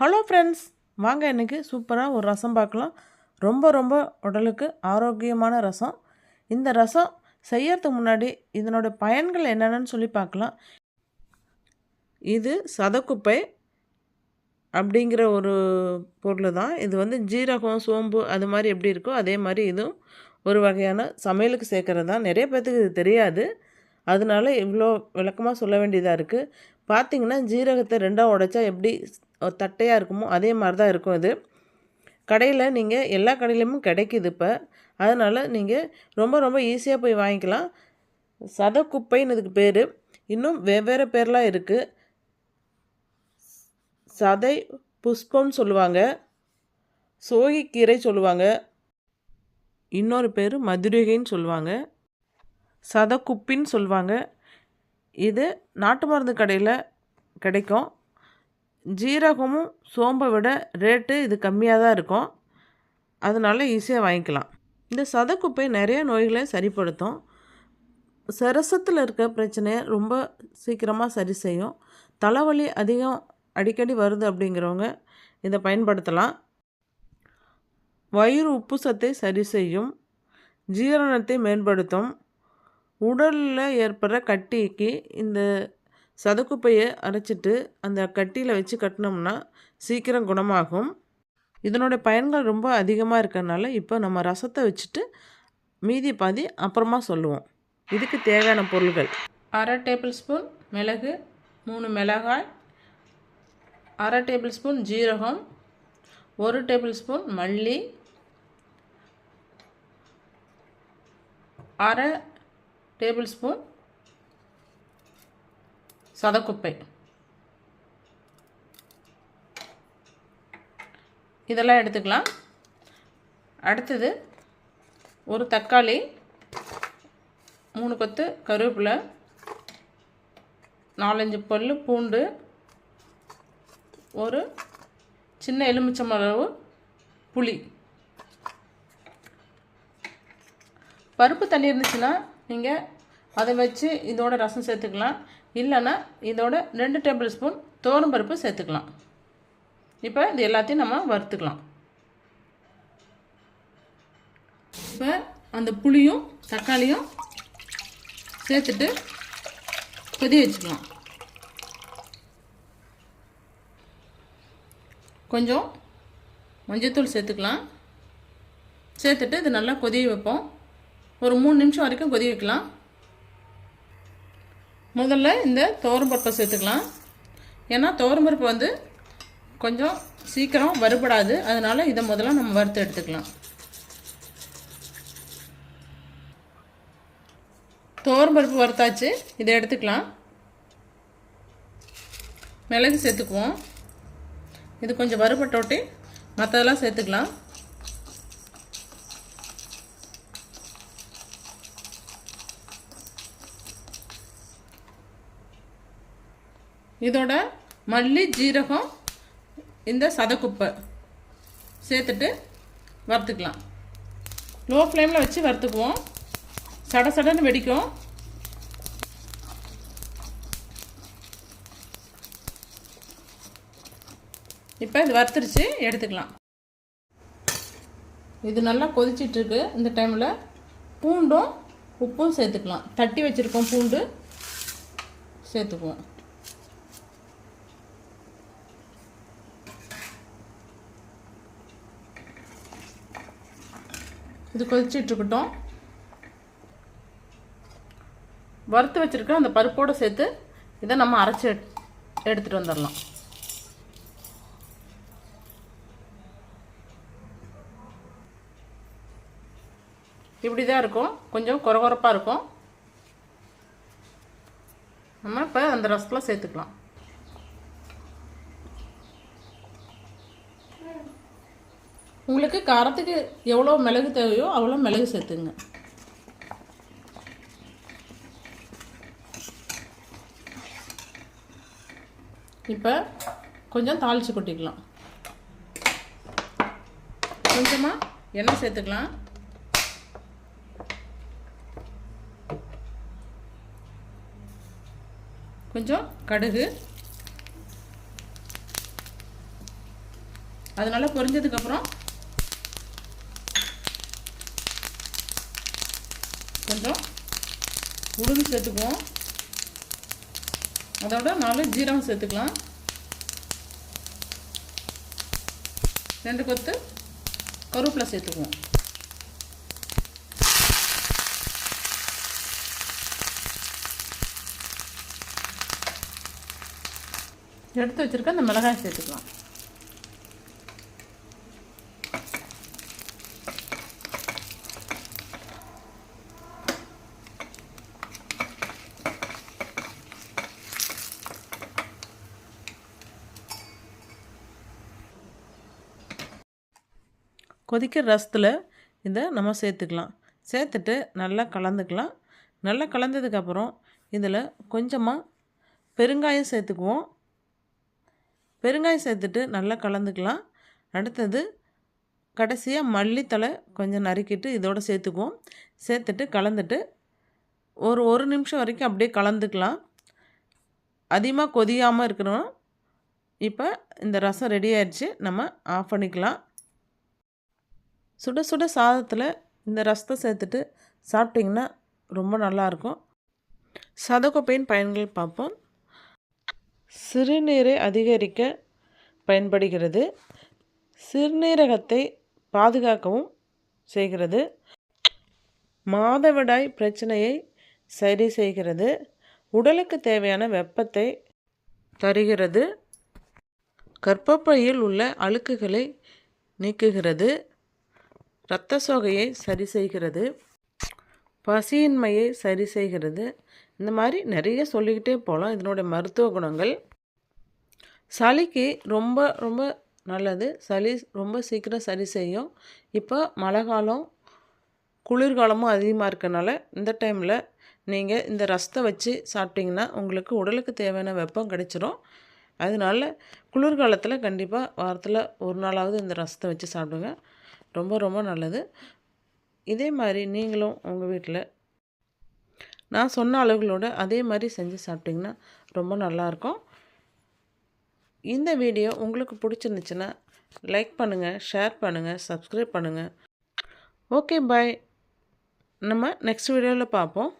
Hello friends வாங்க இன்றைக்கி சூப்பராக ஒரு ரசம் பார்க்கலாம். ரொம்ப ரொம்ப உடலுக்கு ஆரோக்கியமான ரசம். இந்த ரசம் செய்யறதுக்கு முன்னாடி இதனோட பயன்கள் என்னென்னு சொல்லி பார்க்கலாம். இது சதக்குப்பை அப்படிங்கிற ஒரு பொருள் தான். இது வந்து ஜீரகம் சோம்பு அது மாதிரி எப்படி இருக்கோ அதே மாதிரி இதுவும் ஒரு வகையான சமையலுக்கு சேர்க்குறது தான். நிறைய பேர்த்துக்கு இது தெரியாது. அதனால இவ்வளோ விளக்கமாக சொல்ல வேண்டியதாக இருக்குது பார்த்தீங்கன்னா ஜீரகத்தை ரெண்டாக உடைச்சா எப்படி தட்டையாக இருக்குமோ அதே மாதிரி தான் இருக்கும் இது. கடையில் நீங்கள் எல்லா கடையிலையும் கிடைக்கிது இப்போ. அதனால் நீங்கள் ரொம்ப ரொம்ப ஈஸியாக போய் வாங்கிக்கலாம். சதக்குப்பைன்னு இதுக்கு பேர். இன்னும் வெவ்வேறு பேர்லாம் இருக்குது சதை புஷ்பம்னு சொல்லுவாங்க. சோகிக்கீரை சொல்லுவாங்க. இன்னொரு பேர் மதுரிகைன்னு சொல்லுவாங்க. சதக்குப்பின்னு சொல்லுவாங்க. இது நாட்டு மருந்து கடையில் கிடைக்கும். ஜீரகமும் சோம்பை விட ரேட்டு இது கம்மியாக தான் இருக்கும். அதனால் ஈஸியாக வாங்கிக்கலாம். இந்த சதக்குப்பை நிறைய நோய்களை சரிப்படுத்தும். சரசத்தில் இருக்க பிரச்சனையை ரொம்ப சீக்கிரமாக சரி செய்யும். தலைவலி அதிகம் அடிக்கடி வருது அப்படிங்கிறவங்க இதை பயன்படுத்தலாம். வயிறு உப்பு சத்தை சரி செய்யும். ஜீரணத்தை மேம்படுத்தும். உடலில் ஏற்படுற கட்டிக்கு இந்த சதக்குப்பையை அரைச்சிட்டு அந்த கட்டியில் வச்சு கட்டினோம்னா சீக்கிரம் குணமாகும். இதனுடைய பயன்கள் ரொம்ப அதிகமாக இருக்கிறதுனால இப்போ நம்ம ரசத்தை வச்சுட்டு மீதி பாதி அப்புறமா சொல்லுவோம். இதுக்கு தேவையான பொருள்கள். அரை டேபிள் ஸ்பூன் மிளகு மூணு மிளகாய் அரை டேபிள் ஸ்பூன் ஜீரகம் ஒரு டேபிள் ஸ்பூன் மல்லி அரை டேபிள் ஸ்பூன் சதக்குப்பை. இதெல்லாம் எடுத்துக்கலாம். அடுத்தது ஒரு தக்காளி மூணு கொத்து கருவேப்பிலை நாலஞ்சு பல் பூண்டு ஒரு சின்ன எலுமிச்சம் அளவு புளி. பருப்பு தண்ணி இருந்துச்சுன்னா நீங்கள் அதை வச்சு இதோட ரசம் சேர்த்துக்கலாம். இல்லைன்னா இதோட ரெண்டு டேபிள் ஸ்பூன் தோரம்பருப்பு சேர்த்துக்கலாம். இப்போ இது எல்லாத்தையும் நம்ம வறுத்துக்கலாம். இப்போ அந்த புளியும் தக்காளியும் சேர்த்துட்டு கொதி வச்சுக்கலாம். கொஞ்சம் மஞ்சத்தூள் சேர்த்துக்கலாம். சேர்த்துட்டு இது நல்லா கொதிய வைப்போம். ஒரு மூணு நிமிஷம் வரைக்கும் கொதி வைக்கலாம். முதல்ல இந்த பருப்பை சேர்த்துக்கலாம். ஏன்னா பருப்பு வந்து கொஞ்சம் சீக்கிரம் வறுபடாது. அதனால் இதை முதல்ல நம்ம வறுத்து எடுத்துக்கலாம். பருப்பு வறுத்தாச்சு. இதை எடுத்துக்கலாம். மிளகு சேர்த்துக்குவோம். இது கொஞ்சம் வறுபட்டோட்டி மற்றதெல்லாம் சேர்த்துக்கலாம். இதோட மல்லி ஜீரகம் இந்த சதக்குப்பை சேர்த்துட்டு வறுத்துக்கலாம். லோ ஃப்ளேமில் வச்சு வறுத்துக்குவோம். சட சடன்னு வெடிக்கும். இப்போ இது வறுத்துருச்சு எடுத்துக்கலாம். இது நல்லா கொதிச்சிட்ருக்கு. இந்த டைமில் பூண்டும் உப்பும் சேர்த்துக்கலாம். தட்டி வச்சுருக்கோம் பூண்டு சேர்த்துக்குவோம். இது கொதிச்சிட்ருக்கட்டும். வறுத்து வச்சுருக்க அந்த பருப்போடு சேர்த்து இதை நம்ம அரைச்சி எடுத்துகிட்டு வந்துடலாம் இப்படி தான் இருக்கும். கொஞ்சம் குறகுறப்பாக இருக்கும். நம்ம இப்போ அந்த ரசத்தில் சேர்த்துக்கலாம். உங்களுக்கு காரத்துக்கு எவ்வளோ மிளகு தேவையோ அவ்வளோ மிளகு சேர்த்துங்க. இப்போ கொஞ்சம் தாளித்து கொட்டிக்கலாம். கொஞ்சமாக எண்ணெய் சேர்த்துக்கலாம். கொஞ்சம் கடுகு. அதனால் பொரிஞ்சதுக்கப்புறம் கொஞ்சம் உளுந்து சேர்த்துக்குவோம். அதோட நாலு ஜீரகம் சேர்த்துக்கலாம். ரெண்டு கொத்து கருவேப்பிலை சேர்த்துக்குவோம். எடுத்து வச்சுருக்க அந்த மிளகாய் சேர்த்துக்கலாம். கொதிக்கிற ரசத்தில் இதை நம்ம சேர்த்துக்கலாம். சேர்த்துட்டு நல்லா கலந்துக்கலாம். நல்லா கலந்ததுக்கப்புறம் இதில் கொஞ்சமாக பெருங்காயம் சேர்த்துக்குவோம். பெருங்காயம் சேர்த்துட்டு நல்லா கலந்துக்கலாம். அடுத்தது கடைசியாக மல்லித்தலை கொஞ்சம் நறுக்கிட்டு இதோடு சேர்த்துக்குவோம். சேர்த்துட்டு கலந்துட்டு ஒரு ஒரு நிமிஷம் வரைக்கும் அப்படியே கலந்துக்கலாம். அதிகமாக கொதியாமல் இருக்கணும். இப்போ இந்த ரசம் ரெடி ஆயிடுச்சு. நம்ம ஆஃப் பண்ணிக்கலாம். சுட சுட சாதத்தில் இந்த ரசத்தை சேர்த்துட்டு சாப்பிட்டிங்கன்னா ரொம்ப நல்லாயிருக்கும். சதகொப்பையின் பயன்கள் பார்ப்போம். சிறுநீரை அதிகரிக்க பயன்படுகிறது. சிறுநீரகத்தை பாதுகாக்கவும் செய்கிறது. மாதவிடாய் பிரச்சனையை சரி செய்கிறது. உடலுக்கு தேவையான வெப்பத்தை தருகிறது. கர்ப்பப்பையில் உள்ள அழுக்குகளை நீக்குகிறது. இரத்த சோகையை சரி செய்கிறது பசியின்மையை சரி செய்கிறது. இந்த மாதிரி நிறைய சொல்லிக்கிட்டே போகலாம் இதனுடைய மருத்துவ குணங்கள். சளிக்கு ரொம்ப ரொம்ப நல்லது. சளி ரொம்ப சீக்கிரம் சரி செய்யும். இப்போ மழை காலம் குளிர்காலமும் அதிகமாக இருக்கனால இந்த டைமில் நீங்கள் இந்த ரசத்தை வச்சு சாப்பிட்டிங்கன்னா உங்களுக்கு உடலுக்கு தேவையான வெப்பம் கிடைச்சிரும். அதனால குளிர்காலத்தில் கண்டிப்பாக வாரத்தில் ஒரு நாளாவது இந்த ரசத்தை வச்சு சாப்பிடுங்க. ரொம்ப ரொம்ப நல்லது. இதே மாதிரி நீங்களும் உங்கள் வீட்டில் நான் சொன்ன அளவுகளோட அதே மாதிரி செஞ்சு சாப்பிட்டிங்கன்னா ரொம்ப நல்லாயிருக்கும் இந்த வீடியோ உங்களுக்கு பிடிச்சிருந்துச்சுன்னா லைக் பண்ணுங்கள் ஷேர் பண்ணுங்கள் சப்ஸ்கிரைப் பண்ணுங்கள் ஓகே பாய். நம்ம நெக்ஸ்ட் வீடியோவில் பார்ப்போம்.